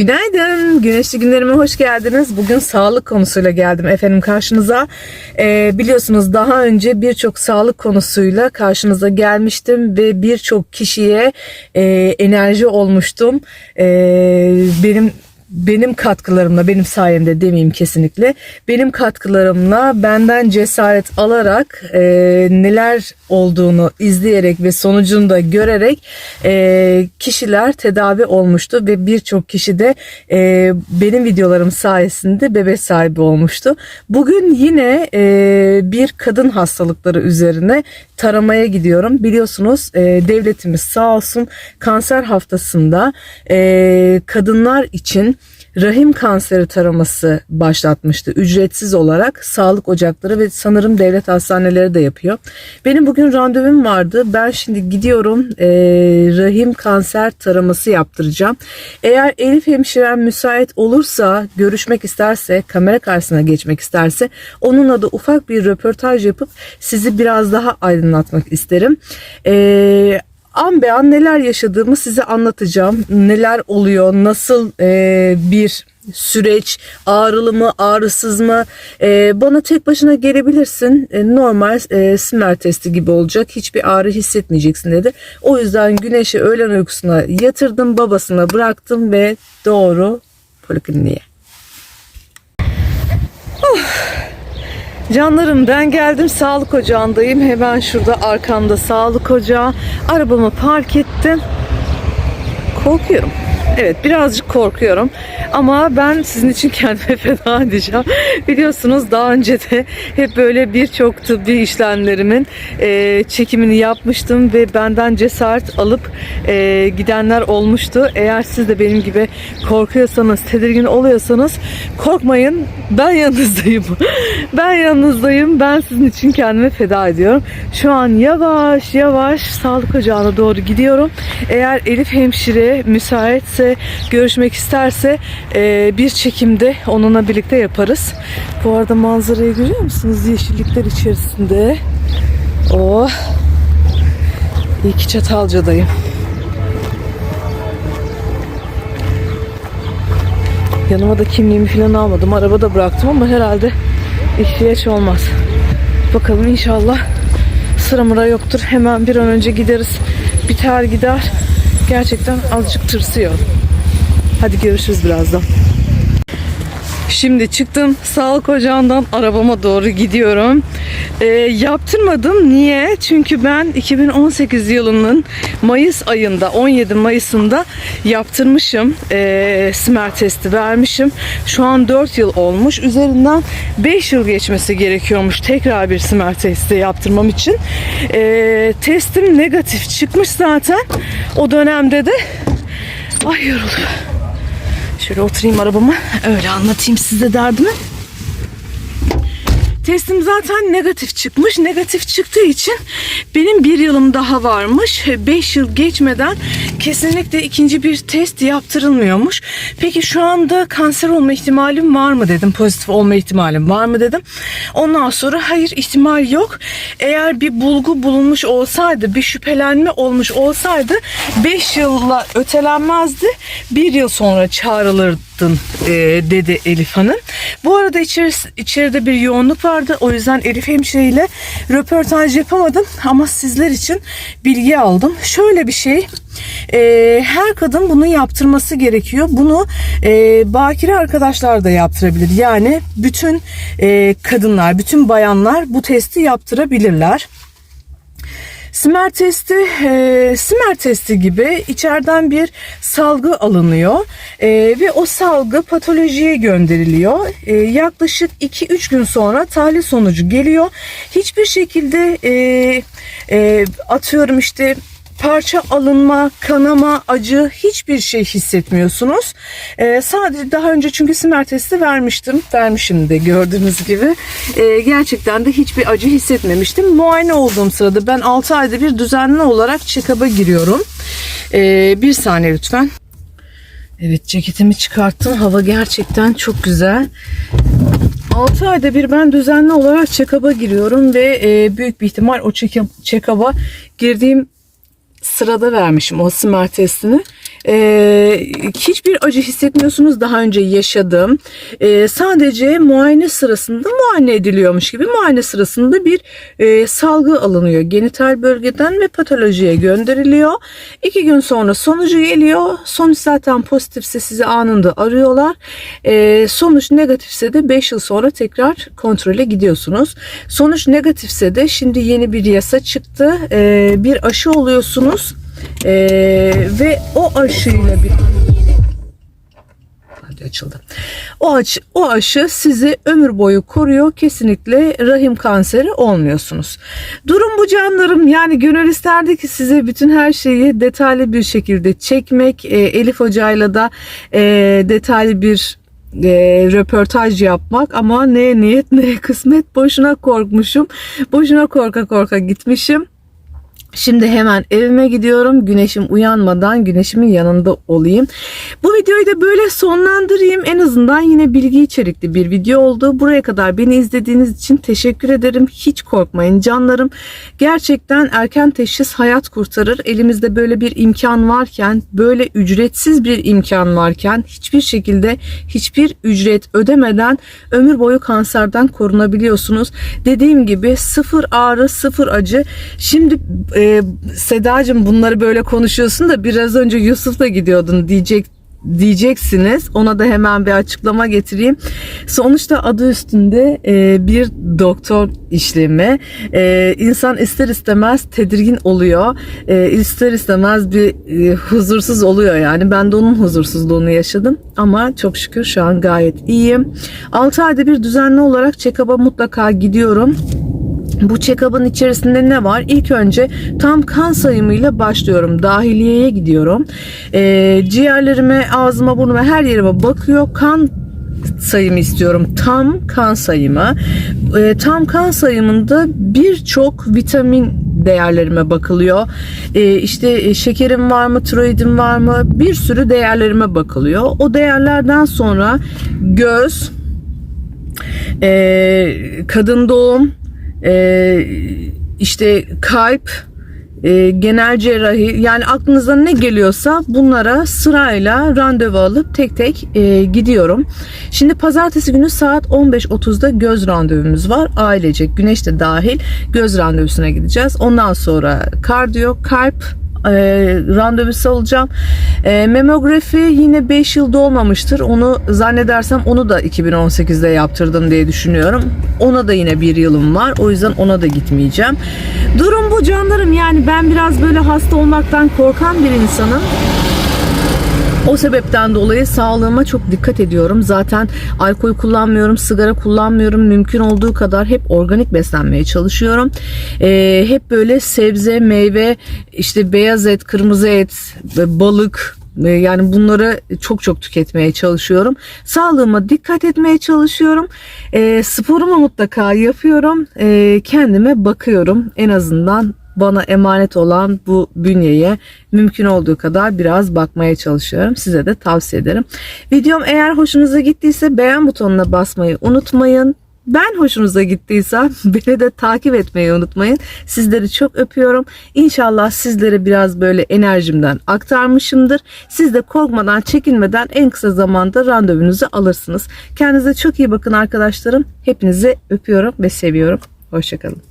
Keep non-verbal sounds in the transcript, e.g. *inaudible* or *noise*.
Günaydın, güneşli günlerime hoş geldiniz. Bugün sağlık konusuyla geldim efendim karşınıza. Ee, biliyorsunuz daha önce birçok sağlık konusuyla karşınıza gelmiştim ve birçok kişiye e, enerji olmuştum. Ee, benim benim katkılarımla, benim sayemde demeyeyim kesinlikle, benim katkılarımla benden cesaret alarak e, neler olduğunu izleyerek ve sonucunu da görerek e, kişiler tedavi olmuştu ve birçok kişi de e, benim videolarım sayesinde bebek sahibi olmuştu. Bugün yine e, bir kadın hastalıkları üzerine taramaya gidiyorum. Biliyorsunuz e, devletimiz sağ olsun kanser haftasında e, kadınlar için rahim kanseri taraması başlatmıştı ücretsiz olarak sağlık ocakları ve sanırım devlet hastaneleri de yapıyor. Benim bugün randevum vardı. Ben şimdi gidiyorum e, rahim kanser taraması yaptıracağım. Eğer Elif hemşirem müsait olursa görüşmek isterse kamera karşısına geçmek isterse onunla da ufak bir röportaj yapıp sizi biraz daha aydınlatmak isterim. Eee an be an neler yaşadığımı size anlatacağım. Neler oluyor, nasıl e, bir süreç, ağrılı mı, ağrısız mı? E, bana tek başına gelebilirsin. E, normal e, smer testi gibi olacak. Hiçbir ağrı hissetmeyeceksin dedi. O yüzden güneşi öğlen uykusuna yatırdım, babasına bıraktım ve doğru polikliniğe. Canlarım ben geldim sağlık ocağındayım. Hemen şurada arkamda sağlık ocağı. Arabamı park ettim. Korkuyorum. Evet birazcık korkuyorum ama ben sizin için *laughs* kendime feda edeceğim. Biliyorsunuz daha önce de hep böyle birçok tıbbi işlemlerimin e, çekimini yapmıştım ve benden cesaret alıp e, gidenler olmuştu. Eğer siz de benim gibi korkuyorsanız, tedirgin oluyorsanız korkmayın ben yanınızdayım. *laughs* ben yanınızdayım. Ben sizin için kendimi feda ediyorum. Şu an yavaş yavaş sağlık ocağına doğru gidiyorum. Eğer Elif hemşire müsaitse görüşmek isterse e, bir çekimde onunla birlikte yaparız. Bu arada manzarayı görüyor musunuz? Yeşillikler içerisinde. Oh. İyi ki Çatalca'dayım. Yanıma da kimliğimi falan almadım. Arabada bıraktım ama herhalde ihtiyaç olmaz. Bakalım inşallah sıra mıra yoktur. Hemen bir an önce gideriz. Biter gider. Gerçekten azıcık tırsıyorum. Hadi görüşürüz birazdan. Şimdi çıktım sağlık ocağından arabama doğru gidiyorum. Ee, yaptırmadım. Niye? Çünkü ben 2018 yılının Mayıs ayında 17 Mayıs'ında yaptırmışım. Ee, smer testi vermişim. Şu an 4 yıl olmuş. Üzerinden 5 yıl geçmesi gerekiyormuş tekrar bir smer testi yaptırmam için. Ee, testim negatif çıkmış zaten. O dönemde de ay yoruldum. Şöyle oturayım arabama. Öyle anlatayım size derdimi. Testim zaten negatif çıkmış. Negatif çıktığı için benim bir yılım daha varmış. 5 yıl geçmeden kesinlikle ikinci bir test yaptırılmıyormuş. Peki şu anda kanser olma ihtimalim var mı dedim. Pozitif olma ihtimalim var mı dedim. Ondan sonra hayır ihtimal yok. Eğer bir bulgu bulunmuş olsaydı, bir şüphelenme olmuş olsaydı 5 yılla ötelenmezdi. Bir yıl sonra çağrılırdın e, dedi Elif Hanım. Bu arada içeris, içeride bir yoğunluk vardı. O yüzden Elif Hemşire ile röportaj yapamadım. Ama sizler için bilgi aldım. Şöyle bir şey. e, her kadın bunu yaptırması gerekiyor. Bunu e, bakire arkadaşlar da yaptırabilir. Yani bütün e, kadınlar, bütün bayanlar bu testi yaptırabilirler. Smer testi, e, Smer testi gibi içeriden bir salgı alınıyor e, ve o salgı patolojiye gönderiliyor. E, yaklaşık 2-3 gün sonra tahlil sonucu geliyor. Hiçbir şekilde e, e, atıyorum işte parça alınma, kanama, acı hiçbir şey hissetmiyorsunuz. Ee, sadece daha önce çünkü simer testi vermiştim. Vermişim de gördüğünüz gibi. Ee, gerçekten de hiçbir acı hissetmemiştim. Muayene olduğum sırada ben 6 ayda bir düzenli olarak check-up'a giriyorum. Ee, bir saniye lütfen. Evet ceketimi çıkarttım. Hava gerçekten çok güzel. 6 ayda bir ben düzenli olarak check-up'a giriyorum ve e, büyük bir ihtimal o check- check-up'a girdiğim sırada vermişim o smer testini. Ee, hiçbir acı hissetmiyorsunuz. Daha önce yaşadım. Ee, sadece muayene sırasında muayene ediliyormuş gibi muayene sırasında bir e, salgı alınıyor. Genital bölgeden ve patolojiye gönderiliyor. İki gün sonra sonucu geliyor. Sonuç zaten pozitifse sizi anında arıyorlar. Ee, sonuç negatifse de 5 yıl sonra tekrar kontrole gidiyorsunuz. Sonuç negatifse de şimdi yeni bir yasa çıktı. Ee, bir aşı oluyorsunuz. Ee, ve o aşıyla bir Hadi açıldı. O aşı, o aşı sizi ömür boyu koruyor. Kesinlikle rahim kanseri olmuyorsunuz. Durum bu canlarım. Yani gönül isterdi ki size bütün her şeyi detaylı bir şekilde çekmek. Ee, Elif Hoca'yla da e, detaylı bir e, röportaj yapmak ama ne niyet ne kısmet boşuna korkmuşum. Boşuna korka korka gitmişim. Şimdi hemen evime gidiyorum. Güneşim uyanmadan güneşimin yanında olayım. Bu videoyu da böyle sonlandırayım. En azından yine bilgi içerikli bir video oldu. Buraya kadar beni izlediğiniz için teşekkür ederim. Hiç korkmayın canlarım. Gerçekten erken teşhis hayat kurtarır. Elimizde böyle bir imkan varken, böyle ücretsiz bir imkan varken hiçbir şekilde hiçbir ücret ödemeden ömür boyu kanserden korunabiliyorsunuz. Dediğim gibi sıfır ağrı, sıfır acı. Şimdi e, Sedacığım bunları böyle konuşuyorsun da biraz önce Yusuf'la gidiyordun diyecek diyeceksiniz. Ona da hemen bir açıklama getireyim. Sonuçta adı üstünde e, bir doktor işlemi. E, insan ister istemez tedirgin oluyor. E, ister istemez bir e, huzursuz oluyor yani. Ben de onun huzursuzluğunu yaşadım. Ama çok şükür şu an gayet iyiyim. 6 ayda bir düzenli olarak check-up'a mutlaka gidiyorum. Bu check-up'ın içerisinde ne var? İlk önce tam kan sayımıyla başlıyorum. Dahiliyeye gidiyorum. Ee, ciğerlerime, ağzıma, burnuma her yerime bakıyor. Kan sayımı istiyorum. Tam kan sayımı. Ee, tam kan sayımında birçok vitamin değerlerime bakılıyor. Ee, işte şekerim var mı, tiroidim var mı? Bir sürü değerlerime bakılıyor. O değerlerden sonra göz, e, kadın doğum, e, işte kalp, e, genel cerrahi yani aklınıza ne geliyorsa bunlara sırayla randevu alıp tek tek e, gidiyorum. Şimdi pazartesi günü saat 15.30'da göz randevumuz var. Ailecek güneş de dahil göz randevusuna gideceğiz. Ondan sonra kardiyo, kalp, e, randevusu alacağım. E, memografi yine 5 yılda olmamıştır. Onu zannedersem onu da 2018'de yaptırdım diye düşünüyorum. Ona da yine bir yılım var. O yüzden ona da gitmeyeceğim. Durum bu canlarım. Yani ben biraz böyle hasta olmaktan korkan bir insanım. O sebepten dolayı sağlığıma çok dikkat ediyorum. Zaten alkol kullanmıyorum, sigara kullanmıyorum. Mümkün olduğu kadar hep organik beslenmeye çalışıyorum. Ee, hep böyle sebze, meyve, işte beyaz et, kırmızı et, ve balık, e, yani bunları çok çok tüketmeye çalışıyorum. Sağlığıma dikkat etmeye çalışıyorum. E, sporumu mutlaka yapıyorum. E, kendime bakıyorum. En azından bana emanet olan bu bünyeye mümkün olduğu kadar biraz bakmaya çalışıyorum. Size de tavsiye ederim. Videom eğer hoşunuza gittiyse beğen butonuna basmayı unutmayın. Ben hoşunuza gittiyse *laughs* beni de takip etmeyi unutmayın. Sizleri çok öpüyorum. İnşallah sizlere biraz böyle enerjimden aktarmışımdır. Siz de korkmadan, çekinmeden en kısa zamanda randevunuzu alırsınız. Kendinize çok iyi bakın arkadaşlarım. Hepinizi öpüyorum ve seviyorum. Hoşçakalın.